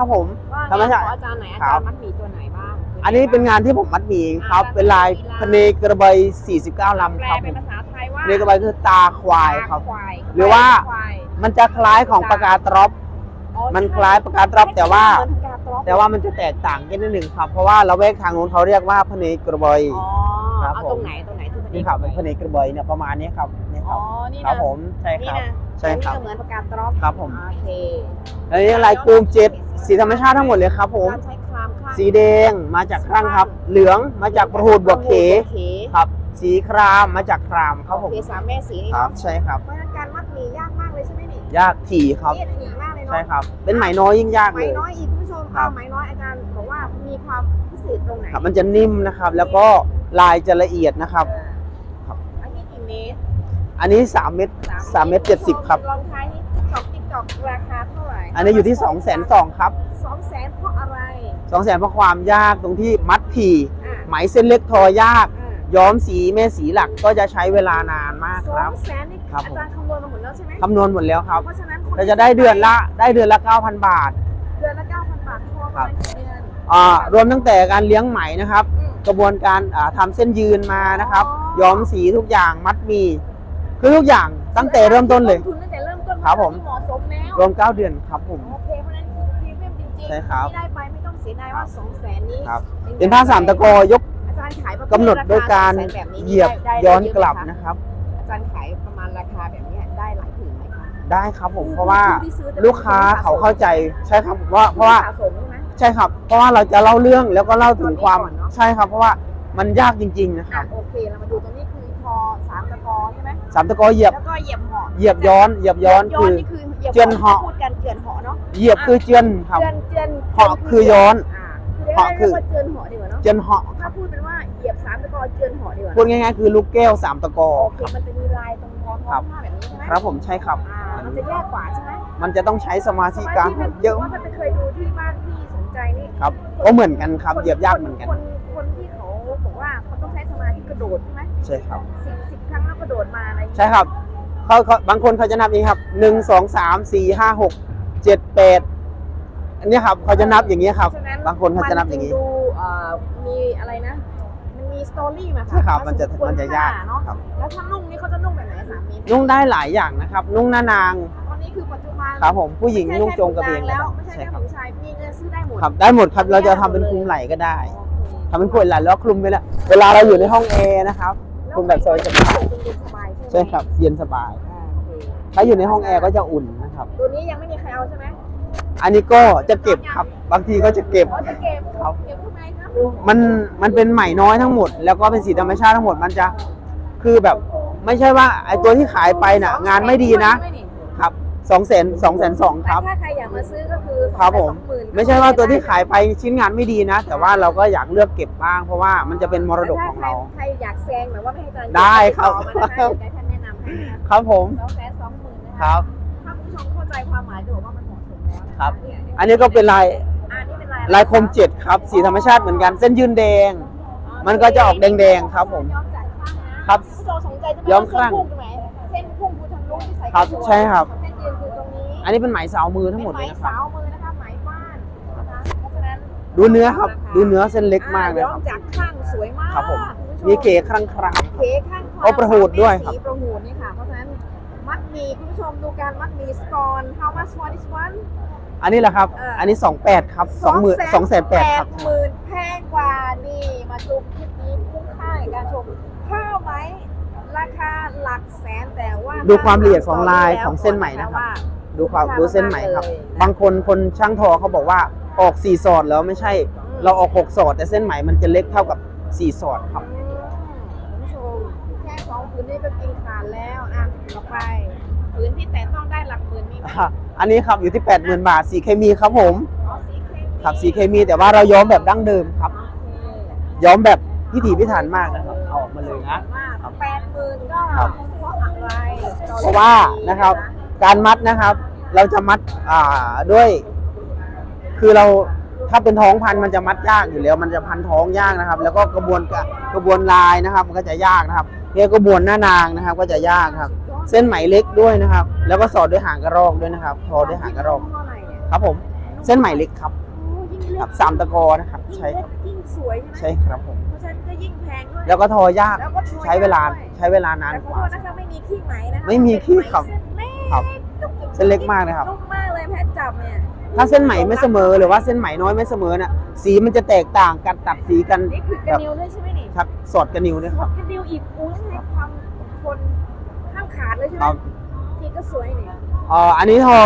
ครับผม ว่าธรรมงานชาขติองอาจารย์ไหนอาครัจารบย์มัดหมี่ตัวไหนบ้างอันนี้เป็นงานที่ผมมัดหมีเองครับ เป็นลายพเนกระบาย49ลำแปลครับผเป็นมภาษาไทยว่าพเนกระบายคือตาควายครับควายหรือว่าควายมันจะคล้ายของปากกาตรอปอ๋อมันใช่คล้ายปากกาตรอปแต่ว่าเหมือนปากกาตรอปแต่ว่ามันจะแตกต่างกันนิดหนึ่งครับ เพราะว่าละเวกทางโน้นเขาเรียกว่าพเนกระบายอ๋อ ครับเอาผมตรงไหนตรงไหนที่มันนี่ครับเป็นพเนกระบายเนี่ยประมาณนี้ครับนี่คอ๋รัอบนี่ครับนะผมใช่คนี่รับนะใช่ครับอันนี้ก็เหมือนปากกาตรอปครับผมโอเคอันนี้ลายกรูมเจ็ดสีธรรมชาติทั้งหมดเลยครับผมการใช้คลามคลั่งสีแดงมาจากครั่งครับ เหลืองมาจากประหูดบวกเขบวกเขครับ สีครามมาจากครามครับผโอมเคสามแม่สีนี่ครับเนาะใช่ครับเพราะฉะนั้นการมัดหมี่ยากมากเลยใช่ไหมนี่ยากถี่ครับนี่ถี่มากเลยเนาะใช่ครับ เป็นไหมน้อยยิ่งยากไหมเลยน้อยอีกคุณผู้ชมครัเอาบไหมน้อยอาจารย์บอกว่ามีความพิเศษตรงไหนครับมันจะนิ่มนะครับแล้วก็ ลายจะละเอียดนะครับครับ อันนี้กี่เมตรอันนี้3เม็ด3เม็ด70ครับลองท้ายนี่ติ๊กตอกติ๊กตอกราคาเท่าไหร่อันนี้อยู่ที่2 2 0 0 0ครับสองแสนเพราะอะไร2 0 0 0 0เพราะความยากตรงที่มัดถี่อ่าไหมเส้นเล็กทอยาก อ่าย้อมสีแม่สีหลักก็จะใช้เวลานานมากสคอรับ งแสนนี่ครับ อาจารย์คำนวณมาหมดแล้วใช่ไหมคำนวณหมดแล้วครับ เพราะฉะนั้นคนเราจะได้เดือนละได้เดือนละ 9,000 บาท เดือนละเก้าพันบาททั่วประมาณกี่เดือนอ่ารวมตั้งแต่การเลี้ยงไหมนะครับอืม กระบวนการอ่าทำเส้นยืนมานะครับอ๋อย้อมสีทุกอย่างมัดหมีคือทุกอย่างตั้งแต่เริ่มต้นเลยทุนตั้งแต่เริ่มต้นครับผมที่เหมาะสมแล้วรวม9เดือนครับผมโอเคเพราะฉะนั้นคือพรีเมียมจริงๆใช่ครับที่ได้ไปไม่ต้องเสียดายว่าสองแสนนี้ครับเป็นผ้าสามตะกอยกอาจารย์ขายประเภทกำหนดโดยการค200,000แบบนี้เหยียบได้ได้ย้อนได้เะกลับไหมคะนะครับ อาจารย์ขายประมาณราคาแบบนี้ได้หลายผืนไหมคะได้ครับผมเพราะว่าผู้ที่ซื้อจะเป็นลูกค้าเขาเข้าใจใช่ครับว่าเพราะว่าสะสม ใช่ไหมใช่ครับ เพราะว่าเราจะเล่าเรื่องแล้วก็เล่าถึงความตอนนี้ก่อนเนอะ ใช่ครับ เพราะว่ามันยากจริง ๆ นะคอะรับโอเคเรามาดูตรงนี้คือพอสามตะกอใช่ไหมสามตะกอเหยียบแล้วก็เหยียบเหาะเหยียบย้อนเหยียบย้อนย้อคืนอนี่คือเหยียบเจือนเหาะ พูดกันเจือนเหาะเนาะเหยียบคือเจือนครับ เจือนเจือนเหาะคือย้อนอ่าเหาะคืคืออเรียกว่าเจือนเหาะดีกว่าเนาะเจือนเหาะถ้าพูดเป็นว่าเหยียบสามตะกอเจือนเหาะดีกว่าพูดง่ายๆคือลูกแก้วสามตะกอ โอเคครับมันจะมีลายตรงท้องครับผ้าแบบนี้ใช่ไหมครับผมใช่ครับ อ่ามันจะแยกกว่าใช่ไหมมันจะต้องใช้สมาธิการเยอะ ว่ามันไปเคยดูที่บ้านที่สน ใจนี่ครับก็เหมือนกันครับเหยียบยากเหมือนกัน คนคนที่เขาบอกว่าเขาต้องใช้สมาธิกระโดดใช่ไหมใช่ครับสิบสิบครั้งแล้วกระโดดมาอะไรอย่างเงี้ยใช่ครับเขาเขาบางคนเขาจะนับเองครับหนึ่งสองสามสี่ห้าหกเจ็ดแปดอันเนี้ยครับเขาจะนับอย่างเงี้ยครับฉะนั้นบางคนเขาจะนับอย่างนี้นี้ดูเอ่อมีอะไรนะมันมีสตอรี่มาใช่ครับพอมันจะสควรมันจะยากค่เนาะครับแล้วถ้านุ่งนี่เขาจะนุ่งแบบไหนสามเมตรนุ่งได้หลายอย่างนะครับ นุ่งหน้านางตอ นนี้คือปัจจุบันครับผมผู้หญิงไม่ใช่นุ่งโจงกระเบนแค่ก็ผู้ได้ชายแล้วไม่ใช่ใช่แค่ครับผู้ชายมีเงินซื้อได้หมดครับได้หมดครับเราจะทำเป็นคลุมไหล่ก็ได้โอเคทำเป็นคลุมไหล่แล้วคลุมไปแล้วเวลาเราอยู่ในห้องแอร์นะครับคลุมแบบสบายๆเย็นสบายใช่ไหมใช่ครับเย็นสบายอ่าโอเคถ้าอยู่ในห้องแอร์ก็จะอุ่นนะครับตัวนี้ยังไม่มีใครเอาใช่ไหมอันนี้ก็จะเก็บครับบางทีก็จะเก็บอ๋อจะเก็บครับเก็บทำไมครับมันมันเป็นไหมน้อยทั้งหมด แล้วก็เป็นสีธรรมชาติทั้งหมดมันจะคือแบบไม่ใช่ว่าไอตัวที่ขายไปน่ะ งานไม่ดีนะครับ สองแสนสองแสนสองครับแต่ถ้าใครอยากมาซื้อก็คือครับผมสองหนไม่ใช่ว่าตัวที่ขายไปชิ้นงานไม่ดีนะ แต่ว่าเราก็อยากเลือกเก็บบ้าง เพราะว่ามันจะเป็นมรดกของเราใครอยากแซงแบบว่าไม่ให้อาจารย์ได้ครับติดต่อมานะคะเดี๋ยวท่านแนะนำให้นะคะครับผมสองแสนสองหมื่นนะคคะรับถ้าคุณผู้ชมเข้าใจความหมายจะบอกว่ามันเหมาะสมแล้วนะะครับเนี่ยอันนี้ก็เป็นลายอ่านี่เป็นลายลายคมเจ็ดครับ สีธรรมชาติเหมือนกันเส้นยืนแดง มันก็จะออกแดงๆครับผมย้อมจากข้างนะครับคุณผู้ชมสนใจจะไหย้อมข้างเส้นพุ่งตรงไหนเส้นพุ่งคือทางนู้นที่ใส่ครับกะโหลกใช่ครับเส้นยืนคื อตรงนี้อันนี้เป็นไหมสาวมือทั้งหมดเลยเป็นนะไหคมรับสาวมือนะคะไหมบ้านนะคะเพราะฉะนั้นดูเนื้อครับ ดูเนื้อเส้นเล็กมากเลยอ่ครับย้อจากข้างสวยมากครับผมณผู้ชมีเก๋ครั้งคราม เก๋ข้างโอ้ประหูดด้วยครับ สีประหูดนี่ค่ะ เพราะฉะนั้นมัดหมีคุณผู้ชมดูการมัดหมีสกอน how much for this one อันนี้แหละครับ เอออั อันนี้สองแปดครับสองหมื่นสองแสนแปดครับ หมื่นแพงกว่านี่มาชมคลิปนี้คุ้มค่าในการชมข้าวไหมราคาหลักแสนแต่ว่าดูความละเอียดของลายของเส้นไหมนะครับ ว่า ดูความดูเส้นไหมครับเลยนะบางคนคนช่างทอเขาบอกว่าออกสี่สอดแล้วไม่ใช่ เราออกหกสอดแต่เส้นไหมมันจะเล็กเท่ากับสี่สอดครับอืมคุณผู้ชมแค่สองผืนนี่ก็กินขาดแล้วอะต่อไปผืนที่แต่ต้องได้หลักหมื่นมีไหมอะอันนี้ครับอยู่ที่ 80,000 บาทสีเคมีครับผมอ๋อสีเคมีครับสีเคมีแต่ว่าเราย้อมแบบดั้งเดิมครับ โอเคย้อมแบบพิถีพิถันมากนะครับเอาออกมาเลยนะแปดหมื่นก็ครับเพราะอะไรเพราะว่านะครับ การมัดนะครับ เราจะมัดอ่าด้วย คือเราถ้าเป็นท้องพันธุ์มันจะมัดยากอยู่แล้ว มันจะพันท้องยากนะครับ แล้วก็กระบวนการกระบวนลายนะครับ มันก็จะยากนะครับเนี่ยกระบวนหน้านางนะครับ ก็จะยากครับ เส้นไหมเล็กด้วยนะครับ แล้วก็สอดด้วยหางกระรอกด้วยนะครับ ทอด้วยหางกระรอกเท่าไหร่เนี่ยครับผม เส้นไหมเล็กครับโอ้ยิ่งเล็ครักบสามตะกอนะครับยิ่งใช่เล็คกรับยิ่งสวยใช่ไหมใช่ครับผมเพราะฉะนั้นก็ยิ่งแพงด้วยแล้วก็ทอยากแล้วก็ทอใช้เวลาด้วยใช้เวลานานแต่ขกอว่าโทษนะคะไม่มีขี้ไหมนะคะไม่มีขี้ครับเส้นเล็ก ครับ เส้นเล็กมากเลยครับ นุ่มมากเลยแพทย์จับเนี่ยถ้าเส้นไหมไม่เสมอหรือว่าเส้นไหมน้อยไม่เสมอน่ะสีมันจะแตกต่างกันตัดสีกันนี่คือกระนิวด้วยใช่ไหมนี่ครับสอดกระนิวด้วยครับกระนิวอีกอุ้ยในความทนห้ามขาดเลยใช่ไหมครับนี่ก็สวยนี่เอ่ออันนี้ทอ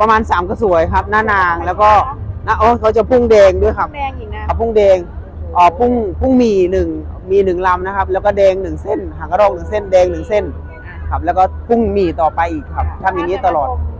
ประมาณ 3 กระสวยครับ หน้านางแล้วก็หน้าโอ้เขาจะพุ่งแดงด้วยครับแดงอีกนะครับพุ่งแดงอ๋อพุ่งพุ่งหมีหนึ่งมีหนึ่งลำนะครับ แล้วก็แดงหนึ่งเส้น หางกระรอกหนึ่งเส้นแดงหนึ่งเส้นอะ ครับ แล้วก็พุ่งหมีต่อไปอีกครับทำอย่างนี้ตลอดถ้าจะมาชม